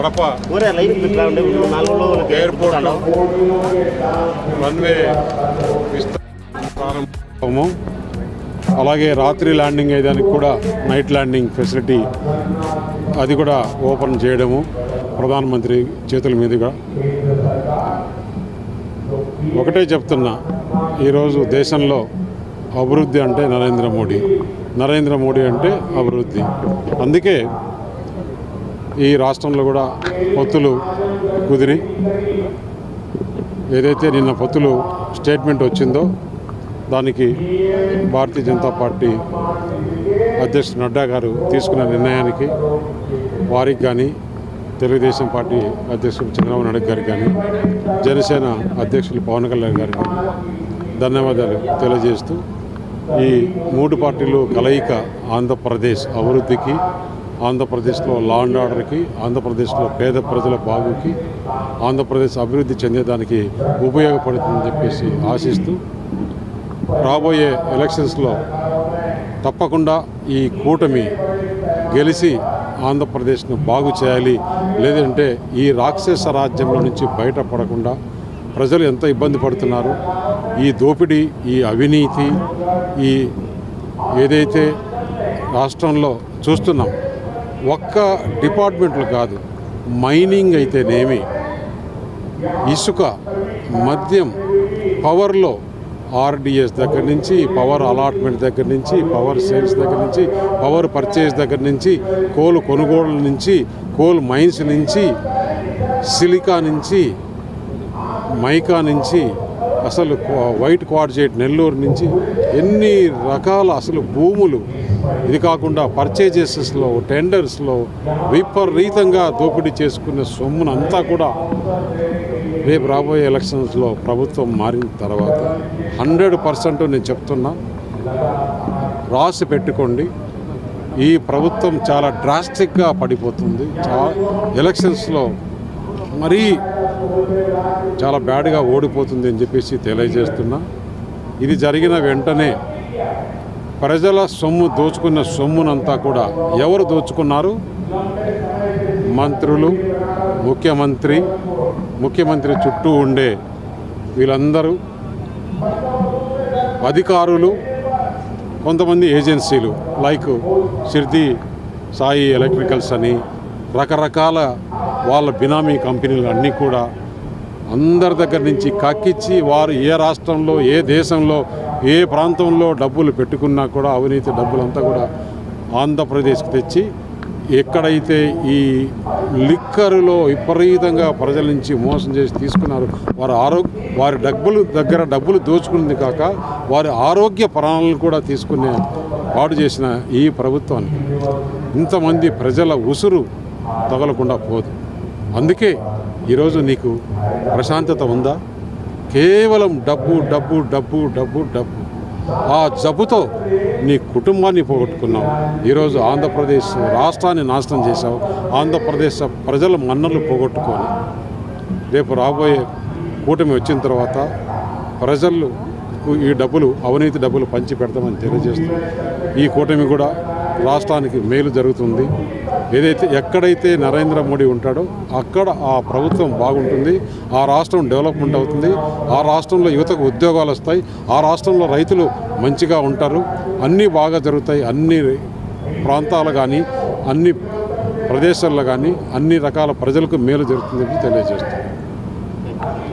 Kadapa airport runway ప్రారంభము అలాగే రాత్రి ల్యాండింగ్ అయ్యేదానికి కూడా నైట్ ల్యాండింగ్ ఫెసిలిటీ అది కూడా ఓపెన్ చేయడము ప్రధానమంత్రి చేతుల మీదుగా. ఒకటే చెప్తున్నా ఈరోజు దేశంలో అభివృద్ధి అంటే నరేంద్ర మోడీ. నరేంద్ర మోడీ అంటే అభివృద్ధి. అందుకే ఈ రాష్ట్రంలో కూడా పొత్తులు కుదిరి. ఏదైతే నిన్న పొత్తులు స్టేట్మెంట్ వచ్చిందో దానికి భారతీయ జనతా పార్టీ అధ్యక్షుడు నడ్డా గారు తీసుకున్న నిర్ణయానికి వారికి కానీ తెలుగుదేశం పార్టీ అధ్యక్షుడు చంద్రబాబు నాయుడు గారికి కానీ జనసేన అధ్యక్షులు పవన్ కళ్యాణ్ గారికి కానీ ధన్యవాదాలు తెలియజేస్తూ ఈ మూడు పార్టీలు కలయిక ఆంధ్రప్రదేశ్ అభివృద్ధికి ఆంధ్రప్రదేశ్లో లా అండ్ ఆర్డర్కి ఆంధ్రప్రదేశ్లో పేద ప్రజల బాగుకి ఆంధ్రప్రదేశ్ అభివృద్ధి చెందేదానికి ఉపయోగపడుతుందని చెప్పేసి ఆశిస్తూ రాబోయే ఎలక్షన్స్లో తప్పకుండా ఈ కూటమి గెలిచి ఆంధ్రప్రదేశ్ను బాగు చేయాలి. లేదంటే ఈ రాక్షస రాజ్యంలో నుంచి బయటపడకుండా ప్రజలు ఎంత ఇబ్బంది పడుతున్నారు. ఈ దోపిడీ ఈ అవినీతి ఈ ఏదైతే రాష్ట్రంలో చూస్తున్నాం ఒక్క డిపార్ట్మెంట్లు కాదు మైనింగ్ అయితేనేమి ఇసుక మద్యం పవర్లో ఆర్డిఎస్ దగ్గర నుంచి పవర్ అలాట్మెంట్ దగ్గర నుంచి పవర్ సేల్స్ దగ్గర నుంచి పవర్ పర్చేస్ దగ్గర నుంచి కోల్ కొనుగోళ్ళ నుంచి కోల్ మైన్స్ నుంచి సిలికా నుంచి మైకా నుంచి అసలు వైట్ క్వాడ్జేట్ నెల్లూరు నుంచి ఎన్ని రకాల అసలు భూములు ఇది కాకుండా పర్చేజెసెస్లో టెండర్స్లో విపరీతంగా దోపిడీ చేసుకున్న సొమ్మునంతా కూడా రేపు రాబోయే ఎలక్షన్స్లో ప్రభుత్వం మారిన తర్వాత హండ్రెడ్ పర్సెంట్ నేను చెప్తున్నా రాసి పెట్టుకోండి. ఈ ప్రభుత్వం చాలా డ్రాస్టిక్గా పడిపోతుంది. చా ఎలక్షన్స్లో మరీ చాలా బ్యాడ్గా ఓడిపోతుంది అని చెప్పేసి తెలియజేస్తున్నా. ఇది జరిగిన వెంటనే ప్రజల సొమ్ము దోచుకున్న సొమ్మునంతా కూడా ఎవరు దోచుకున్నారు? మంత్రులు ముఖ్యమంత్రి ముఖ్యమంత్రి చుట్టూ ఉండే వీళ్ళందరూ అధికారులు కొంతమంది ఏజెన్సీలు లైక్ సిర్ది సాయి ఎలక్ట్రికల్స్ అని రకరకాల వాళ్ళ బినామీ కంపెనీలు అన్నీ కూడా అందరి దగ్గర నుంచి కక్కిచ్చి వారు ఏ రాష్ట్రంలో ఏ దేశంలో ఏ ప్రాంతంలో డబ్బులు పెట్టుకున్నా కూడా అవినీతి డబ్బులంతా కూడా ఆంధ్రప్రదేశ్కి తెచ్చి ఎక్కడైతే ఈ లిక్కరులో విపరీతంగా ప్రజల నుంచి మోసం చేసి తీసుకున్నారు వారి ఆరోగ్య వారి డబ్బులు దగ్గర డబ్బులు దోచుకున్నది కాక వారి ఆరోగ్య ప్రాణాలను కూడా తీసుకునే పాడు చేసిన ఈ ప్రభుత్వాన్ని. ఇంతమంది ప్రజల ఉసురు తగలకుండా పోదు. అందుకే ఈరోజు నీకు ప్రశాంతత ఉందా? కేవలం డబ్బు డబ్బు డబ్బు డబ్బు డబ్బు. ఆ జబ్బుతో నీ కుటుంబాన్ని పోగొట్టుకున్నావు. ఈరోజు ఆంధ్రప్రదేశ్ రాష్ట్రాన్ని నాశనం చేశావు. ఆంధ్రప్రదేశ్ ప్రజల మన్నలు పోగొట్టుకొని రేపు రాబోయే కూటమి వచ్చిన తర్వాత ప్రజలు ఈ డబ్బులు అవినీతి డబ్బులు పంచి పెడతామని తెలియజేస్తూ ఈ కూటమి కూడా రాష్ట్రానికి మేలు జరుగుతుంది. ఏదైతే ఎక్కడైతే నరేంద్ర మోడీ ఉంటాడో అక్కడ ఆ ప్రభుత్వం బాగుంటుంది. ఆ రాష్ట్రం డెవలప్మెంట్ అవుతుంది. ఆ రాష్ట్రంలో యువతకు ఉద్యోగాలు వస్తాయి. ఆ రాష్ట్రంలో రైతులు మంచిగా ఉంటారు. అన్నీ బాగా జరుగుతాయి. అన్ని ప్రాంతాలు కానీ అన్ని ప్రదేశాల్లో కానీ అన్ని రకాల ప్రజలకు మేలు జరుగుతుందని తెలియజేస్తాను